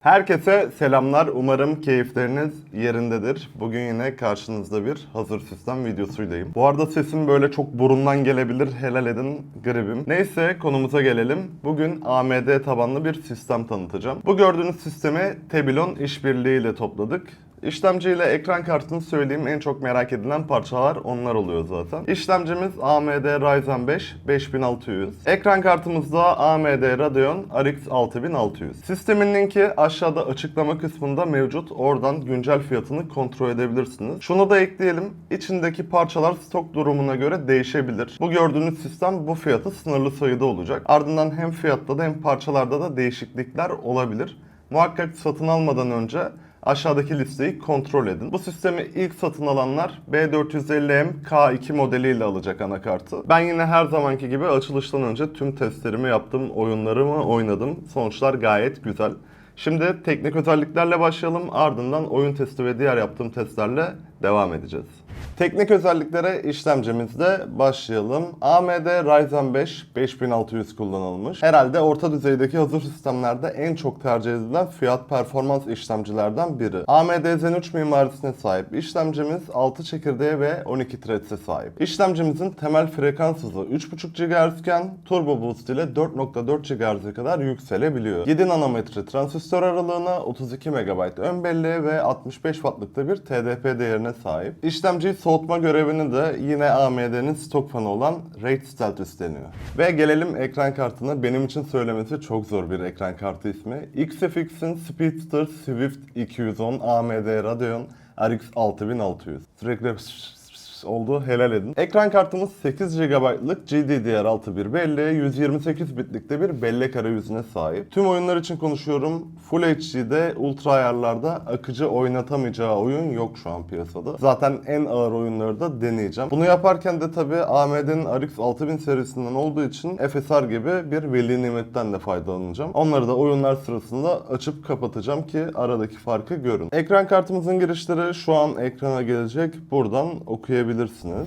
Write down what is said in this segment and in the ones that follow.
Herkese selamlar. Umarım keyifleriniz yerindedir. Bugün yine karşınızda bir hazır sistem videosuylayım. Bu arada sesim böyle çok burundan gelebilir. Helal edin gribim. Neyse konumuza gelelim. Bugün AMD tabanlı bir sistem tanıtacağım. Bu gördüğünüz sistemi Tebilon işbirliğiyle topladık. İşlemci ile ekran kartını söyleyeyim en çok merak edilen parçalar onlar oluyor zaten. İşlemcimiz AMD Ryzen 5 5600. Ekran kartımızda AMD Radeon RX 6600. Sistemin linki aşağıda açıklama kısmında mevcut. Oradan güncel fiyatını kontrol edebilirsiniz. Şunu da ekleyelim. İçindeki parçalar stok durumuna göre değişebilir. Bu gördüğünüz sistem bu fiyatı sınırlı sayıda olacak. Ardından hem fiyatta da hem parçalarda da değişiklikler olabilir. Muhakkak satın almadan önce Aşağıdaki listeyi kontrol edin. Bu sistemi ilk satın alanlar B450M K2 modeliyle alacak anakartı. Ben yine her zamanki gibi açılıştan önce tüm testlerimi yaptım, oyunlarımı oynadım. Sonuçlar gayet güzel. Şimdi teknik özelliklerle başlayalım. Ardından oyun testi ve diğer yaptığım testlerle devam edeceğiz. Teknik özelliklere işlemcimizde başlayalım. AMD Ryzen 5 5600 kullanılmış. Herhalde orta düzeydeki hazır sistemlerde en çok tercih edilen fiyat performans işlemcilerden biri. AMD Zen 3 mimarisine sahip işlemcimiz 6 çekirdeğe ve 12 threads'e sahip. İşlemcimizin temel frekans hızı 3.5 GHz iken Turbo Boost ile 4.4 GHz'e kadar yükselebiliyor. 7 nanometre transistör aralığına 32 MB ön belleğe ve 65 Watt'lıkta bir TDP değerine sahip. İşlemciyi soğutma görevini de yine AMD'nin stok fanı olan Raid Stealth üstleniyor. Ve gelelim ekran kartına. Benim için söylemesi çok zor bir ekran kartı ismi. XFX'in Speedster Swift 210 AMD Radeon RX 6600. Sürekli oldu helal edin. Ekran kartımız 8 GB'lık GDDR6 bir belleğe 128 bitlikte bir bellek arayüzüne sahip. Tüm oyunlar için konuşuyorum. Full HD'de ultra ayarlarda akıcı oynatamayacağı oyun yok şu an piyasada. Zaten en ağır oyunları da deneyeceğim. Bunu yaparken de tabi AMD'nin RX 6000 serisinden olduğu için FSR gibi bir veli nimetten de faydalanacağım. Onları da oyunlar sırasında açıp kapatacağım ki aradaki farkı görün. Ekran kartımızın girişleri şu an ekrana gelecek. Buradan okuyabilirsiniz.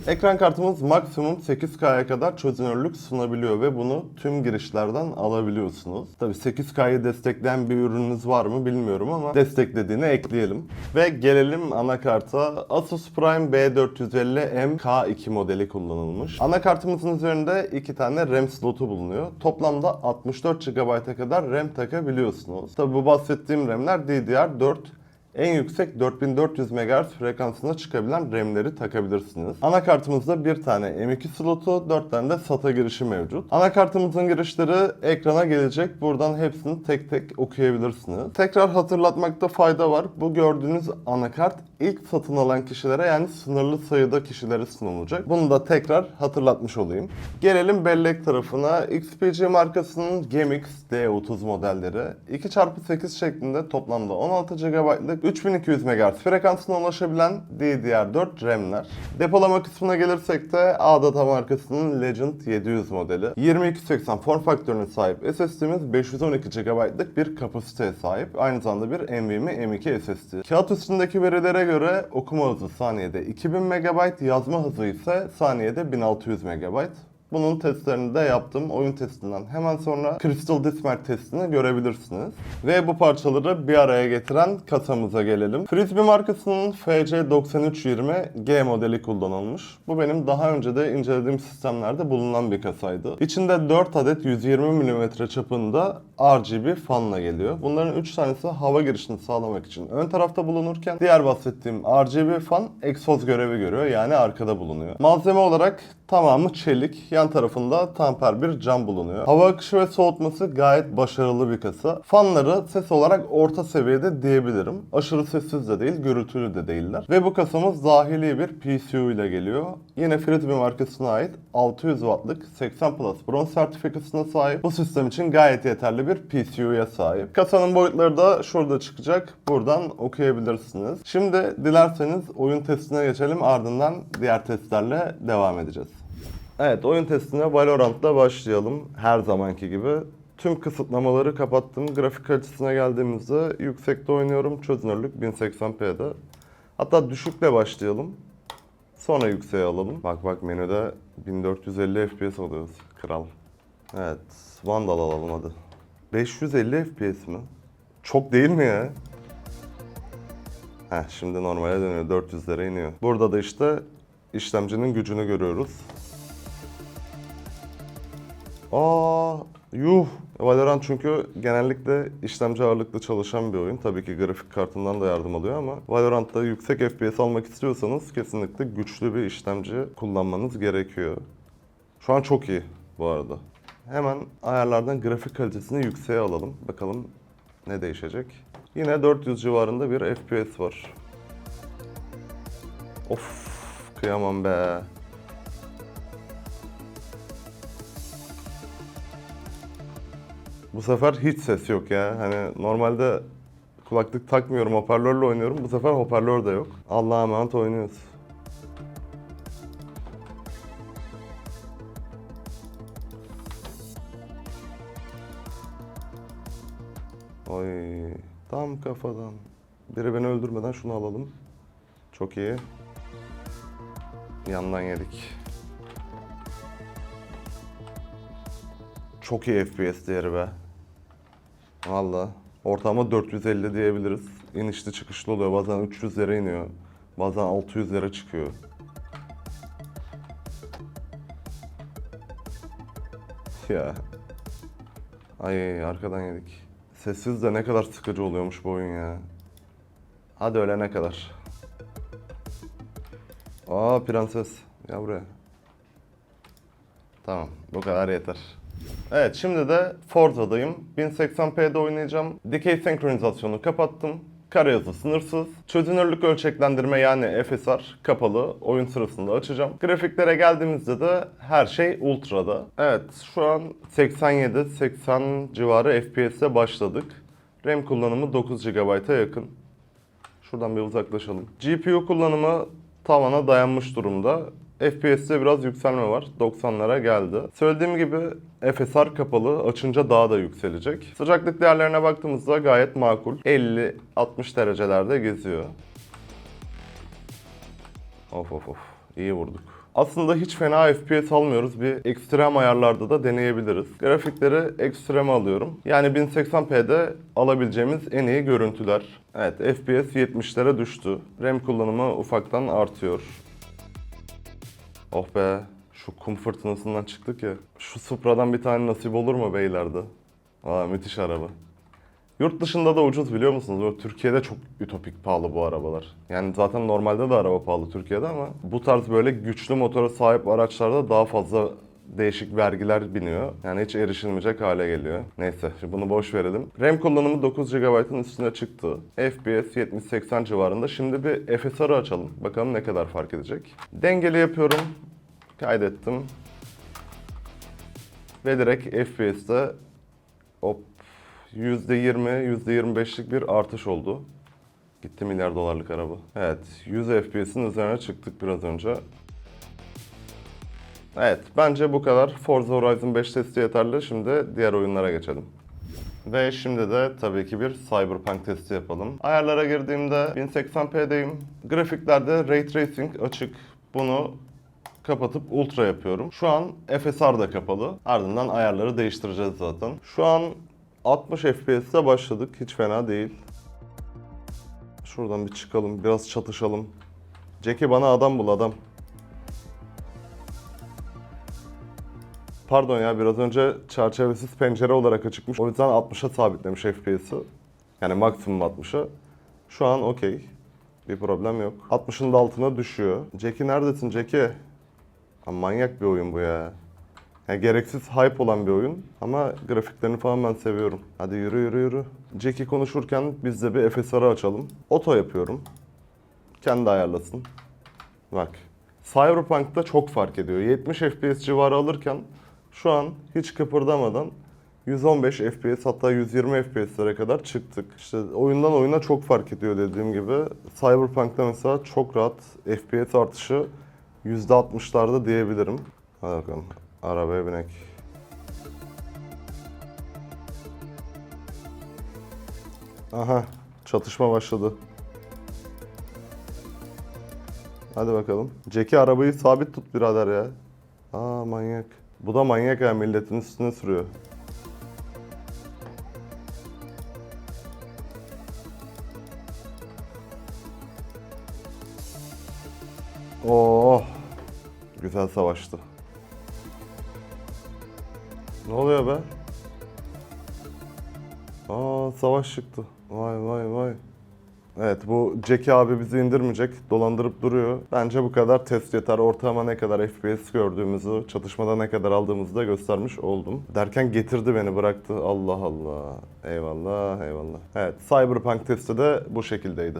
Ekran kartımız maksimum 8K'ya kadar çözünürlük sunabiliyor ve bunu tüm girişlerden alabiliyorsunuz. Tabi 8K'yı destekleyen bir ürününüz var mı bilmiyorum ama desteklediğini ekleyelim. Ve gelelim anakarta. Asus Prime B450M K2 modeli kullanılmış. Anakartımızın üzerinde iki tane RAM slotu bulunuyor. Toplamda 64 GB'a kadar RAM takabiliyorsunuz. Tabi bu bahsettiğim RAM'ler DDR4 en yüksek 4400 MHz frekansına çıkabilen RAM'leri takabilirsiniz. Anakartımızda bir tane M2 slotu, 4 tane de SATA girişi mevcut. Anakartımızın girişleri ekrana gelecek. Buradan hepsini tek tek okuyabilirsiniz. Tekrar hatırlatmakta fayda var. Bu gördüğünüz anakart ilk satın alan kişilere yani sınırlı sayıda kişilere sunulacak. Bunu da tekrar hatırlatmış olayım. Gelelim bellek tarafına. XPG markasının GeMix D30 modelleri 2x8 şeklinde toplamda 16 GB'lık 3200 MHz frekansına ulaşabilen DDR4 RAM'ler. Depolama kısmına gelirsek de ADATA markasının Legend 700 modeli. 2280 form faktörüne sahip SSD'miz 512 GB'lık bir kapasiteye sahip. Aynı zamanda bir NVMe M2 SSD. Kağıt üstündeki verilere göre okuma hızı saniyede 2000 MB, yazma hızı ise saniyede 1600 MB. Bunun testlerini de yaptım. Oyun testinden hemen sonra Crystal Dismart testini görebilirsiniz. Ve bu parçaları bir araya getiren kasamıza gelelim. Frisbee markasının FC9320G modeli kullanılmış. Bu benim daha önce de incelediğim sistemlerde bulunan bir kasaydı. İçinde 4 adet 120 mm çapında RGB fanla geliyor. Bunların 3 tanesi hava girişini sağlamak için ön tarafta bulunurken diğer bahsettiğim RGB fan egzoz görevi görüyor yani arkada bulunuyor. Malzeme olarak tamamı çelik. Yan tarafında tamper bir cam bulunuyor. Hava akışı ve soğutması gayet başarılı bir kasa. Fanları ses olarak orta seviyede diyebilirim. Aşırı sessiz de değil, gürültülü de değiller. Ve bu kasamız dahili bir PCU ile geliyor. Yine Frisbee markasına ait 600 wattlık 80 Plus bronz sertifikasına sahip. Bu sistem için gayet yeterli bir PCU'ya sahip. Kasanın boyutları da şurada çıkacak. Buradan okuyabilirsiniz. Şimdi dilerseniz oyun testine geçelim. Ardından diğer testlerle devam edeceğiz. Evet oyun testine Valorant'la başlayalım. Her zamanki gibi. Tüm kısıtlamaları kapattım. Grafik açısına geldiğimizde yüksekte oynuyorum. Çözünürlük 1080p'de. Hatta düşükle başlayalım. Sonra yükseğe alalım. Bak bak menüde 1450 FPS alıyoruz. Kral. Evet. Vandal alalım hadi. 550 FPS mi? Çok değil mi ya? Heh, şimdi normale dönüyor. 400'lere iniyor. Burada da işte işlemcinin gücünü görüyoruz. Aa, yuh. Valorant çünkü genellikle işlemci ağırlıklı çalışan bir oyun. Tabii ki grafik kartından da yardım alıyor ama Valorant'ta yüksek FPS almak istiyorsanız kesinlikle güçlü bir işlemci kullanmanız gerekiyor. Şu an çok iyi bu arada. Hemen ayarlardan grafik kalitesini yükseğe alalım. Bakalım ne değişecek. Yine 400 civarında bir FPS var. Of kıyamam be. Bu sefer hiç ses yok ya. Hani normalde kulaklık takmıyorum, hoparlörle oynuyorum. Bu sefer hoparlör de yok. Allah'a emanet oynuyoruz. Oy, tam kafadan. Biri beni öldürmeden şunu alalım. Çok iyi. Yandan yedik. Çok iyi FPS değeri be. Valla. Ortalama 450 diyebiliriz. İnişli çıkışlı oluyor. Bazen 300'lere iniyor. Bazen 600'lere çıkıyor. Ya. Ay arkadan yedik. Sessiz de ne kadar sıkıcı oluyormuş bu oyun ya. Hadi ölene kadar. Aa prenses. Gel buraya. Tamam bu kadar yeter. Evet şimdi de Forza'dayım. 1080p'de oynayacağım. Dikey senkronizasyonu kapattım. Karayazı sınırsız. Çözünürlük ölçeklendirme yani FSR kapalı. Oyun sırasında açacağım. Grafiklere geldiğimizde de her şey ultra'da. Evet şu an 87-80 civarı FPS'e başladık. RAM kullanımı 9 GB'a yakın. Şuradan bir uzaklaşalım. GPU kullanımı tavana dayanmış durumda. FPS'te biraz yükselme var. 90'lara geldi. Söylediğim gibi FSR kapalı. Açınca daha da yükselecek. Sıcaklık değerlerine baktığımızda gayet makul. 50-60 derecelerde geziyor. Of of of. İyi vurduk. Aslında hiç fena FPS almıyoruz. Bir ekstrem ayarlarda da deneyebiliriz. Grafikleri ekstrem alıyorum. Yani 1080p'de alabileceğimiz en iyi görüntüler. Evet FPS 70'lere düştü. RAM kullanımı ufaktan artıyor. Oh be. Şu kum fırtınasından çıktık ya. Şu Supra'dan bir tane nasip olur mu beylerde? Aa müthiş araba. Yurt dışında da ucuz biliyor musunuz? Böyle Türkiye'de çok ütopik pahalı bu arabalar. Yani zaten normalde de araba pahalı Türkiye'de ama bu tarz böyle güçlü motora sahip araçlarda daha fazla değişik vergiler biniyor. Yani hiç erişilmeyecek hale geliyor. Neyse şimdi bunu boş verelim. RAM kullanımı 9 GB'ın üstüne çıktı. FPS 70-80 civarında. Şimdi bir FSR'ı açalım. Bakalım ne kadar fark edecek. Dengeli yapıyorum. Kaydettim. Ve direkt FPS'te hop %20, %25'lik bir artış oldu. Gitti milyar dolarlık araba. Evet, 100 FPS'in üzerine çıktık biraz önce. Evet, bence bu kadar. Forza Horizon 5 testi yeterli. Şimdi diğer oyunlara geçelim. Ve şimdi de tabii ki bir Cyberpunk testi yapalım. Ayarlara girdiğimde 1080p'deyim. Grafiklerde Ray Tracing açık. Bunu kapatıp ultra yapıyorum. Şu an FSR da kapalı. Ardından ayarları değiştireceğiz zaten. Şu an 60 FPS'te başladık. Hiç fena değil. Şuradan bir çıkalım. Biraz çatışalım. Jackie bana adam bul adam. Pardon ya biraz önce çerçevesiz pencere olarak açıkmış. O yüzden 60'a sabitlemiş FPS'i. Yani maksimum 60'a. Şu an okey. Bir problem yok. 60'ın da altına düşüyor. Jackie neredesin Jackie? Ha, manyak bir oyun bu ya. Yani gereksiz hype olan bir oyun ama grafiklerini falan ben seviyorum. Hadi yürü yürü yürü. Jackie konuşurken biz de bir FSR'ı açalım. Oto yapıyorum. Kendi ayarlasın. Bak. Cyberpunk'ta çok fark ediyor. 70 FPS civarı alırken şu an hiç kıpırdamadan 115 FPS hatta 120 FPS'lere kadar çıktık. İşte oyundan oyuna çok fark ediyor dediğim gibi. Cyberpunk'ta mesela çok rahat FPS artışı %60'larda diyebilirim. Hadi bakalım. Arabaya binek. Aha. Çatışma başladı. Hadi bakalım. Jackie arabayı sabit tut birader ya. Aa manyak. Bu da manyak ya milletin üstüne sürüyor. Oh. Güzel savaştı. Ne oluyor be? Aa savaş çıktı. Evet bu Jackie abi bizi indirmeyecek. Dolandırıp duruyor. Bence bu kadar test yeter. Ortalama ne kadar FPS gördüğümüzü, çatışmada ne kadar aldığımızı da göstermiş oldum. Derken getirdi beni bıraktı. Allah Allah. Eyvallah eyvallah. Evet Cyberpunk testi de bu şekildeydi.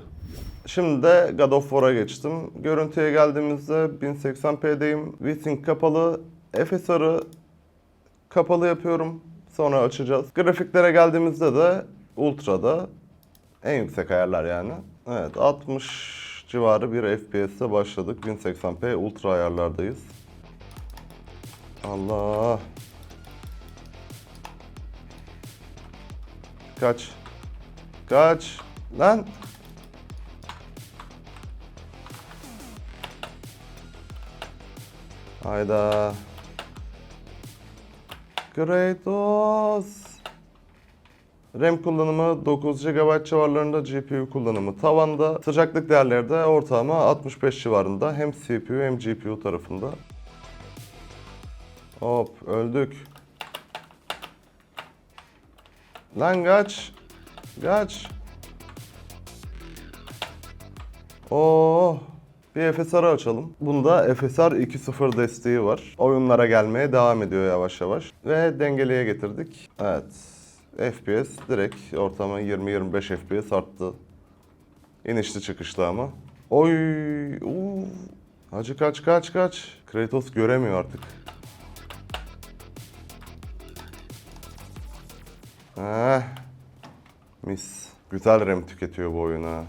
Şimdi de God of War'a geçtim. Görüntüye geldiğimizde 1080p'deyim. VSync kapalı. FSR'ı kapalı yapıyorum. Sonra açacağız. Grafiklere geldiğimizde de Ultra'da en yüksek ayarlar yani. Evet 60 civarı bir FPS'e başladık. 1080p Ultra ayarlardayız. Allah. Kaç. Kaç. Lan. Hayda. Kratos. RAM kullanımı 9 GB civarlarında, GPU kullanımı tavanda. Sıcaklık değerleri de ortalama 65 civarında. Hem CPU hem GPU tarafında. Hop öldük. Lan kaç. Kaç. Oo. Bir FSR açalım. Bunda FSR 2.0 desteği var. Oyunlara gelmeye devam ediyor yavaş yavaş. Ve dengeliye getirdik. Evet. FPS direkt ortama 20-25 FPS arttı. İnişli çıkışlı ama. Oy! uu. Hacı kaç kaç kaç. Kratos göremiyor artık. Heh. Mis. Güzel RAM tüketiyor bu oyun ha.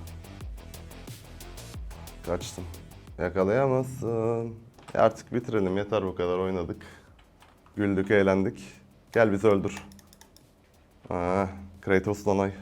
Kaçtım. Yakalayamazsın. E artık bitirelim yeter bu kadar oynadık. Güldük eğlendik. Gel bizi öldür. Ah, Kratos Donay.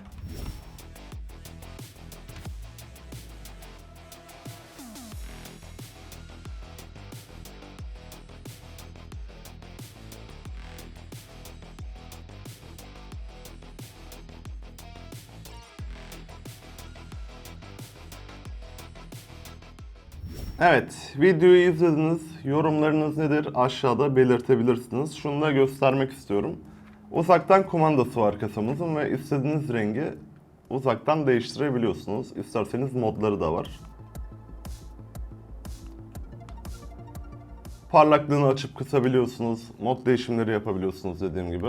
Evet, videoyu izlediniz. Yorumlarınız nedir? Aşağıda belirtebilirsiniz. Şunu da göstermek istiyorum. Uzaktan kumandası var kasamızın ve istediğiniz rengi uzaktan değiştirebiliyorsunuz. İsterseniz modları da var. Parlaklığını açıp kısabiliyorsunuz. Mod değişimleri yapabiliyorsunuz dediğim gibi.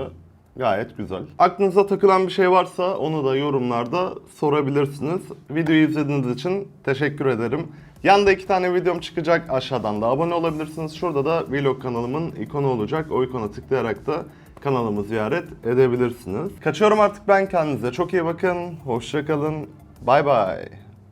Gayet güzel. Aklınıza takılan bir şey varsa onu da yorumlarda sorabilirsiniz. Videoyu izlediğiniz için teşekkür ederim. Yanda iki tane videom çıkacak. Aşağıdan da abone olabilirsiniz. Şurada da vlog kanalımın ikonu olacak. O ikona tıklayarak da kanalımı ziyaret edebilirsiniz. Kaçıyorum artık ben kendinize. Çok iyi bakın. Hoşçakalın. Bay bay.